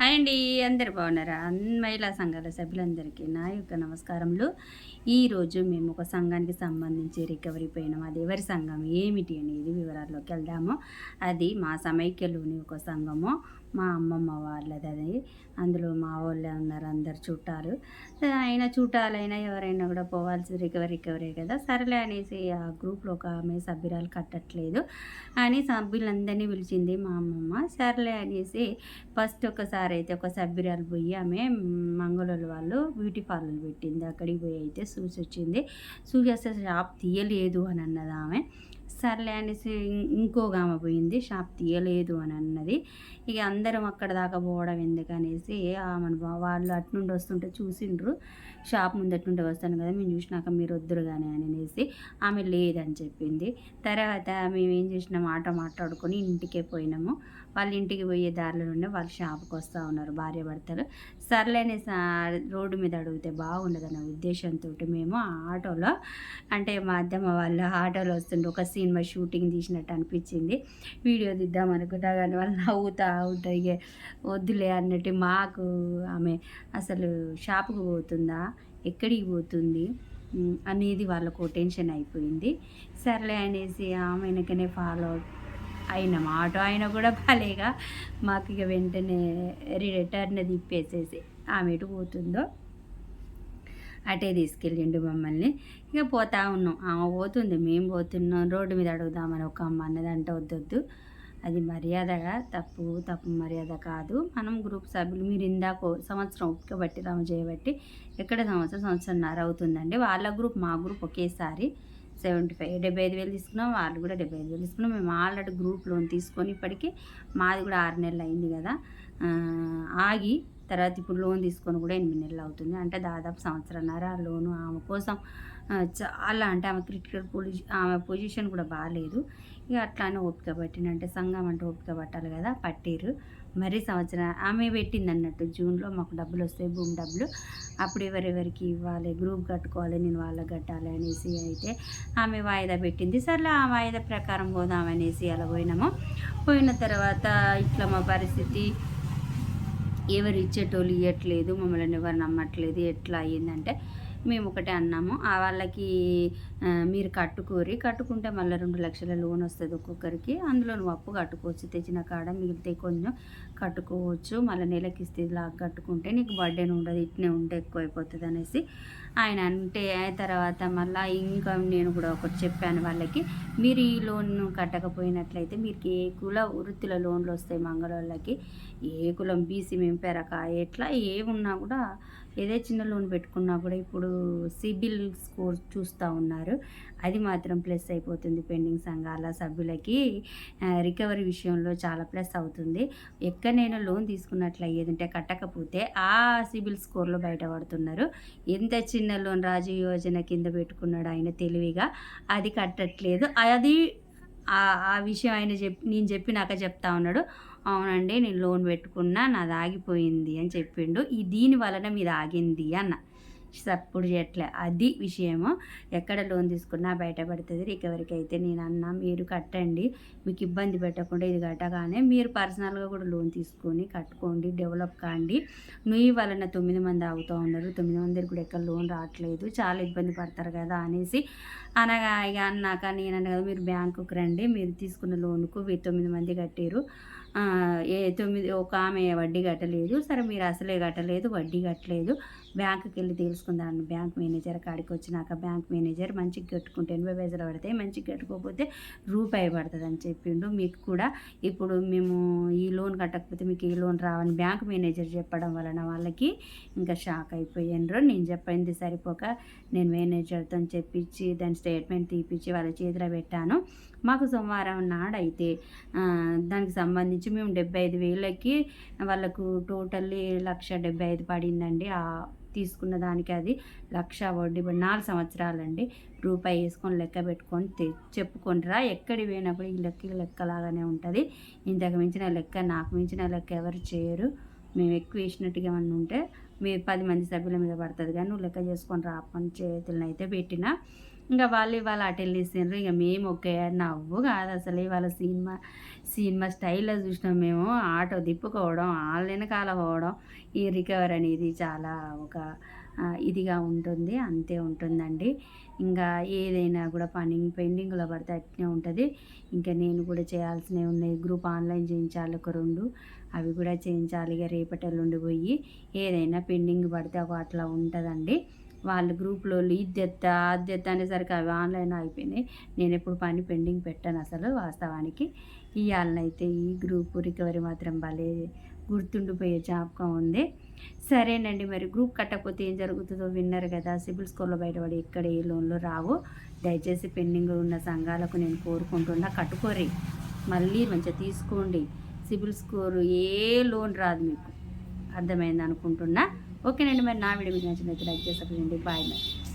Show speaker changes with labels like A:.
A: Hi అండి అందరు బాగున్నారా? మహిళా సంఘాల సభ్యులందరికీ నా యొక్క నమస్కారములు. ఈరోజు మేము ఒక సంఘానికి సంబంధించి రికవరీ పోయినాం అది ఎవరి సంఘం ఏమిటి అనేది వివరాల్లోకి వెళ్దాము. అది మా సమైక్యలోని ఒక సంఘము. మా అమ్మమ్మ వాళ్ళది అది. అందులో మా వాళ్ళే ఉన్నారు అందరు చుట్టాలు. అయినా చుట్టాలైనా ఎవరైనా కూడా పోవాల్సి రికవరీ రికవరీ కదా. సరేలే అనేసి ఆ గ్రూప్లో ఒక ఆమె సభ్యురాలు కట్టట్లేదు అని సభ్యులందరినీ పిలిచింది మా అమ్మమ్మ. సరేలే అనేసి ఫస్ట్ ఒకసారి అయితే ఒక సభ్యురాలు పోయి ఆమె మంగళూరు వాళ్ళు బ్యూటీ పార్లర్ పెట్టింది. అక్కడికి పోయి అయితే చూసి వచ్చింది. చూసి వస్తే షాప్ తీయలేదు అని అన్నది ఆమె. సర్లే అనేసి ఇంకో ఆమె పోయింది. షాప్ తీయలేదు అని అన్నది. ఇక అందరం అక్కడ దాకా పోవడం ఎందుకనేసి ఆమెను వాళ్ళు అట్నుండి వస్తుంటే చూసిండ్రు. షాప్ ముందటి నుండి వస్తాను కదా మేము చూసినాక మీరు వద్దురు కానీ అనేసి ఆమె లేదని చెప్పింది. తర్వాత మేము ఏం చేసినాం? ఆట మాట్లాడుకొని ఇంటికే పోయినాము. వాళ్ళ ఇంటికి పోయే దారిలో నుండి వాళ్ళ షాప్కి వస్తూ ఉన్నారు భార్య భర్తలు సర్లేని రోడ్డు మీద అడిగితే బాగుండదన్న ఉద్దేశంతో మేము ఆ ఆటోలో అంటే మా అద్దమ్మ వాళ్ళు ఆటోలో వస్తుండే ఒక సినిమా షూటింగ్ తీసినట్టు అనిపించింది. వీడియో తీద్దాం అనుకుంటా కానీ వాళ్ళు నవ్వుతా ఉంటాయి వద్దులే అన్నట్టు మాకు ఆమె అసలు షాపుకు పోతుందా ఎక్కడికి పోతుంది అనేది వాళ్ళకు టెన్షన్ అయిపోయింది. సర్లే అనేసి ఆమె వెనకనే ఫాలో అయిన మాట అయినా కూడా భలేగా మాకు ఇక వెంటనే రిటర్న్ తిప్పేసేసి ఆమె ఎటు పోతుందో అటే తీసుకెళ్ళిండు మమ్మల్ని. ఇక పోతా ఉన్నాం. ఆమె పోతుంది. మేము పోతున్నాం. రోడ్డు మీద అడుగుదామని ఒక అమ్మ అన్నది అంటే వద్దొద్దు. అది మర్యాదగా తప్పు. తప్పు మర్యాద కాదు. మనం గ్రూప్ సభ్యులు. మీరు ఇందాక సంవత్సరం ఒక్క బట్టి రామ చేయబట్టి ఎక్కడ సంవత్సరం సంవత్సరంన్నర అవుతుందండి. వాళ్ళ గ్రూప్ మా గ్రూప్ ఒకేసారి సెవెంటీ ఫైవ్ డెబ్బై ఐదు వేలు తీసుకున్నాం వాళ్ళు కూడా డెబ్బై ఐదు వేలు తీసుకున్నాం. మేము ఆల్రెడీ గ్రూప్ లోన్ తీసుకొని ఇప్పటికీ మాది కూడా ఆరు నెలలు అయింది కదా. ఆగి తర్వాత ఇప్పుడు లోన్ తీసుకొని కూడా ఎనిమిది నెలలు అవుతుంది. అంటే దాదాపు సంవత్సరంన్నర లోను ఆమె కోసం చాలా అంటే ఆమె క్రిటికల్ పొజిషన్ ఆమె పొజిషన్ కూడా బాగాలేదు ఇక అట్లానే ఓపిక పట్టినంటే సంఘం అంటే ఓపిక పట్టాలి కదా పట్టిరు మరీ సంవత్సరం ఆమె పెట్టింది అన్నట్టు జూన్లో మాకు డబ్బులు వస్తాయి భూమి డబ్బులు. అప్పుడు ఎవరెవరికి ఇవ్వాలి గ్రూప్ కట్టుకోవాలి నేను వాళ్ళకి కట్టాలి అనేసి అయితే ఆమె వాయిదా పెట్టింది. సర్లే ఆ వాయిదా ప్రకారం పోదామనేసి అలా పోయినాము. పోయిన తర్వాత ఇట్లా మా పరిస్థితి ఎవరు ఇచ్చేటోళ్ళు ఇవ్వట్లేదు మమ్మల్ని ఎవరు నమ్మట్లేదు ఎట్లా అయ్యిందంటే మేము ఒకటే అన్నాము. ఆ వాళ్ళకి మీరు కట్టుకోరి కట్టుకుంటే మళ్ళీ రెండు లక్షల లోన్ వస్తుంది ఒక్కొక్కరికి. అందులో నువ్వు అప్పు కట్టుకోవచ్చు తెచ్చిన కాడ మిగిలితే కొంచెం. కట్టుకోవచ్చు. మళ్ళీ నెలకి ఇస్తే లాగా కట్టుకుంటే నీకు బర్త్డే ఉండదు ఇట్నే ఉంటే ఎక్కువ అయిపోతుంది అనేసి ఆయన అంటే తర్వాత మళ్ళీ ఇంకా నేను కూడా ఒకటి చెప్పాను వాళ్ళకి మీరు ఈ లోన్ కట్టకపోయినట్లయితే మీరు ఏ కుల వృత్తుల లోన్లు వస్తాయి మంగళవాళ్ళకి. ఏ కులం బీసీ మేము పెరక ఎట్లా ఏమున్నా కూడా ఏదే చిన్న లోన్ పెట్టుకున్నా కూడా ఇప్పుడు సిబిల్ స్కోర్ చూస్తూ ఉన్నారు. అది మాత్రం ప్లస్ అయిపోతుంది పెండింగ్ సంఘాల సభ్యులకి. రికవరీ విషయంలో చాలా ప్లస్ అవుతుంది. ఎక్కడైనా లోన్ తీసుకున్నట్లు అయ్యేదంటే కట్టకపోతే ఆ సిబిల్ స్కోర్లో బయటపడుతున్నారు. ఎంత చిన్న లోన్ రాజు యోజన కింద పెట్టుకున్నాడు ఆయన తెలివిగా అది కట్టట్లేదు. అది ఆ విషయం ఆయన చెప్పి నేను చెప్పినాక చెప్తా ఉన్నాడు. అవునండి నేను లోన్ పెట్టుకున్నా నాది ఆగిపోయింది అని చెప్పిండు. ఈ దీని వలన మీద ఆగింది అన్న. సప్పుడు చేయట్లే అది విషయము ఎక్కడ లోన్ తీసుకున్నా బయటపడుతుంది. రికవరీకి అయితే నేను అన్నా మీరు కట్టండి. మీకు ఇబ్బంది పెట్టకుండా ఇది కట్టగానే మీరు పర్సనల్గా కూడా లోన్ తీసుకొని కట్టుకోండి డెవలప్ కాండి. నువ్వు వలన తొమ్మిది మంది అవుతూ ఉన్నారు. తొమ్మిది మందికి కూడా ఎక్కడ లోన్ రావట్లేదు. చాలా ఇబ్బంది పడతారు కదా అనేసి అనగా ఇక అన్నాక నేను అన్న కదా మీరు బ్యాంకుకి రండి. మీరు తీసుకున్న లోన్కు తొమ్మిది మంది కట్టారు ఏ తొమ్మిది ఒక ఆమె వడ్డీ కట్టలేదు. సరే మీరు అసలే కట్టలేదు వడ్డీ కట్టలేదు. బ్యాంకుకి వెళ్ళి తెలుసుకుందాం బ్యాంక్ మేనేజర్ కాడికి వచ్చినాక బ్యాంక్ మేనేజర్ మంచిగా కట్టుకుంటే ఎనభై పైసలు పడతాయి మంచిగా కట్టుకోకపోతే రూపాయి పడుతుంది అని చెప్పిండు. మీకు కూడా ఇప్పుడు మేము ఈ లోన్ కట్టకపోతే మీకు ఈ లోన్ రావని బ్యాంక్ మేనేజర్ చెప్పడం వలన వాళ్ళకి ఇంకా షాక్ అయిపోయినరు. నేను చెప్పింది సరిపోక నేను మేనేజర్తో చెప్పించి దాని స్టేట్మెంట్ తీపిచ్చి వాళ్ళ చేతిలో పెట్టాను. మాకు సోమవారం నాడైతే దానికి సంబంధించి మేము డెబ్బై ఐదు వేలకి వాళ్ళకు టోటల్లీ లక్ష డెబ్బై ఐదు పడిందండి. ఆ తీసుకున్న దానికి అది లక్ష వడ్డీ నాలుగు సంవత్సరాలండి. రూపాయి వేసుకొని లెక్క పెట్టుకొని తె చెప్పుకుంటారా? ఎక్కడి పోయినప్పుడు ఈ లెక్క లెక్కలాగానే ఉంటుంది. ఇంతకు మించిన లెక్క నాకు మించిన లెక్క ఎవరు చేయరు. మేము ఎక్కువ వేసినట్టుగా ఏమన్నా ఉంటే మీ పది మంది సభ్యుల మీద పడుతుంది కానీ నువ్వు లెక్క చేసుకొని రా పని చేతులను అయితే పెట్టిన. ఇంకా వాళ్ళు ఇవాళ అటు వెళ్ళేసిండ్రు ఇక మేము ఒకే నవ్వు కాదు అసలు. ఇవాళ సినిమా సినిమా స్టైల్లో చూసినాం మేము. ఆటో తిప్పుకోవడం వాళ్ళ వెనకాల పోవడం ఈ రికవర్ అనేది చాలా ఒక ఇదిగా ఉంటుంది. అంతే ఉంటుందండి. ఇంకా ఏదైనా కూడా పని పెండింగ్లో పడితే అట్నే ఉంటుంది. ఇంకా నేను కూడా చేయాల్సినవి ఉన్నాయి. గ్రూప్ ఆన్లైన్ చేయించాలి ఒక రెండు. అవి కూడా చేయించాలి. ఇక రేపటి ఉండిపోయి పోయి ఏదైనా పెండింగ్ పడితే ఒక అట్లా ఉంటుందండి. వాళ్ళ గ్రూప్లో ఇది ఎత్తా అది ఎత్తా అనేసరికి అవి ఆన్లైన్ అయిపోయినాయి. నేను ఎప్పుడు పని పెండింగ్ పెట్టాను అసలు వాస్తవానికి. ఇవాళనైతే ఈ గ్రూప్ రికవరీ మాత్రం భలే గుర్తుండిపోయే జాబ్గా ఉంది. సరేనండి మరి గ్రూప్ కట్టకపోతే ఏం జరుగుతుందో విన్నారు కదా. సిబిల్ స్కోర్లో బయటపడి ఎక్కడ ఏ లోన్లు రావు. దయచేసి పెండింగ్ ఉన్న సంఘాలకు నేను కోరుకుంటున్నా కట్టుకోరి మళ్ళీ మంచిగా తీసుకోండి. సిబిల్ స్కోరు ఏ లోన్ రాదు మీకు. అర్థమైంది అనుకుంటున్నా ఓకేనండి మరి నా వీడియో మీకు నచ్చినట్టు లైక్ చేసి బాయ్ మరి.